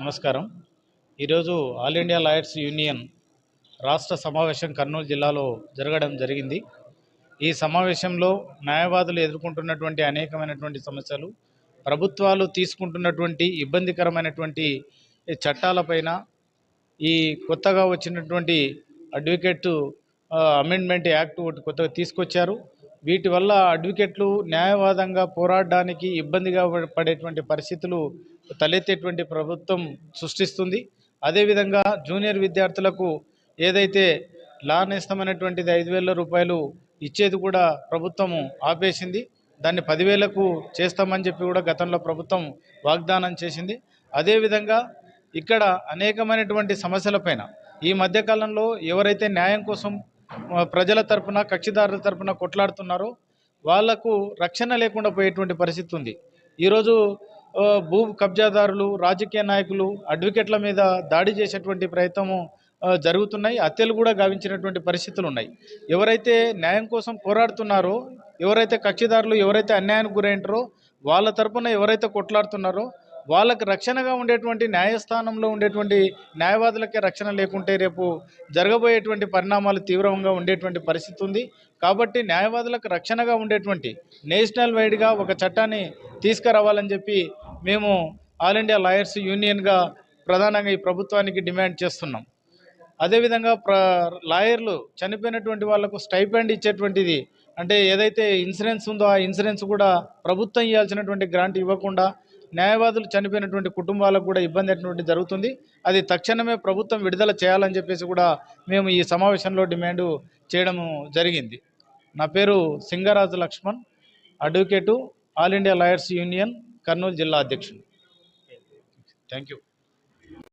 నమస్కారం. ఈరోజు all India lawyers union రాష్ట్ర సమావేశం కర్నూలు జిల్లాలో జరగడం జరిగింది. ఈ సమావేశంలో న్యాయవాదులు ఎదుర్కొంటున్నటువంటి అనేకమైనటువంటి సమస్యలు ప్రభుత్వాలు తీసుకుంటున్నటువంటి ఇబ్బందికరమైనటువంటి చట్టాలపైన ఈ కొత్తగా వచ్చినటువంటి అడ్వకేట్ అమెండ్మెంట్ యాక్ట్ ఒకటి కొత్తగా తీసుకొచ్చారు. వీటి వల్ల అడ్వకేట్లు న్యాయవాదంగా పోరాడడానికి ఇబ్బందిగా పడేటువంటి పరిస్థితులు తలెత్తేటువంటి ప్రభుత్వం సృష్టిస్తుంది. అదేవిధంగా జూనియర్ విద్యార్థులకు ఏదైతే లా నేస్తమైనటువంటిది ఐదు వేల రూపాయలు ఇచ్చేది కూడా ప్రభుత్వము ఆపేసింది. దాన్ని పదివేలకు చేస్తామని చెప్పి కూడా గతంలో ప్రభుత్వం వాగ్దానం చేసింది. అదేవిధంగా ఇక్కడ అనేకమైనటువంటి సమస్యలపైన ఈ మధ్యకాలంలో ఎవరైతే న్యాయం కోసం ప్రజల తరపున కక్షిదారుల తరపున కొట్లాడుతున్నారో వాళ్ళకు రక్షణ లేకుండా పోయేటువంటి పరిస్థితి ఉంది. ఈరోజు భూ కబ్జాదారులు రాజకీయ నాయకులు అడ్వకేట్ల మీద దాడి చేసేటువంటి ప్రయత్నము జరుగుతున్నాయి. హత్యలు కూడా గావించినటువంటి పరిస్థితులు ఉన్నాయి ఎవరైతే న్యాయం కోసం పోరాడుతున్నారో ఎవరైతే కక్షిదారులు ఎవరైతే అన్యాయానికి గురైంటారో వాళ్ళ తరపున ఎవరైతే కొట్లాడుతున్నారో వాళ్ళకి రక్షణగా ఉండేటువంటి న్యాయస్థానంలో ఉండేటువంటి న్యాయవాదులకే రక్షణ లేకుంటే రేపు జరగబోయేటువంటి పరిణామాలు తీవ్రంగా ఉండేటువంటి పరిస్థితి ఉంది. కాబట్టి న్యాయవాదులకు రక్షణగా ఉండేటువంటి నేషనల్ వైడ్గా ఒక చట్టాన్ని తీసుకురావాలని చెప్పి మేము ఆల్ ఇండియా లాయర్స్ యూనియన్గా ప్రధానంగా ఈ ప్రభుత్వానికి డిమాండ్ చేస్తున్నాం. అదేవిధంగా ప్ర లాయర్లు చనిపోయినటువంటి వాళ్ళకు స్టైపెండ్ ఇచ్చేటువంటిది. అంటే ఏదైతే ఇన్సూరెన్స్ ఉందో ఆ ఇన్సూరెన్స్ కూడా ప్రభుత్వం ఇవ్వాల్సినటువంటి గ్రాంట్ ఇవ్వకుండా న్యాయవాదులు చనిపోయినటువంటి కుటుంబాలకు కూడా ఇబ్బంది అయినటువంటి జరుగుతుంది. అది తక్షణమే ప్రభుత్వం విడుదల చేయాలని చెప్పేసి కూడా మేము ఈ సమావేశంలో డిమాండ్ చేయడము జరిగింది. నా పేరు Singaraju Lakshman advocate all India lawyers union Kurnool జిల్లా అధ్యక్షుడు. Thank you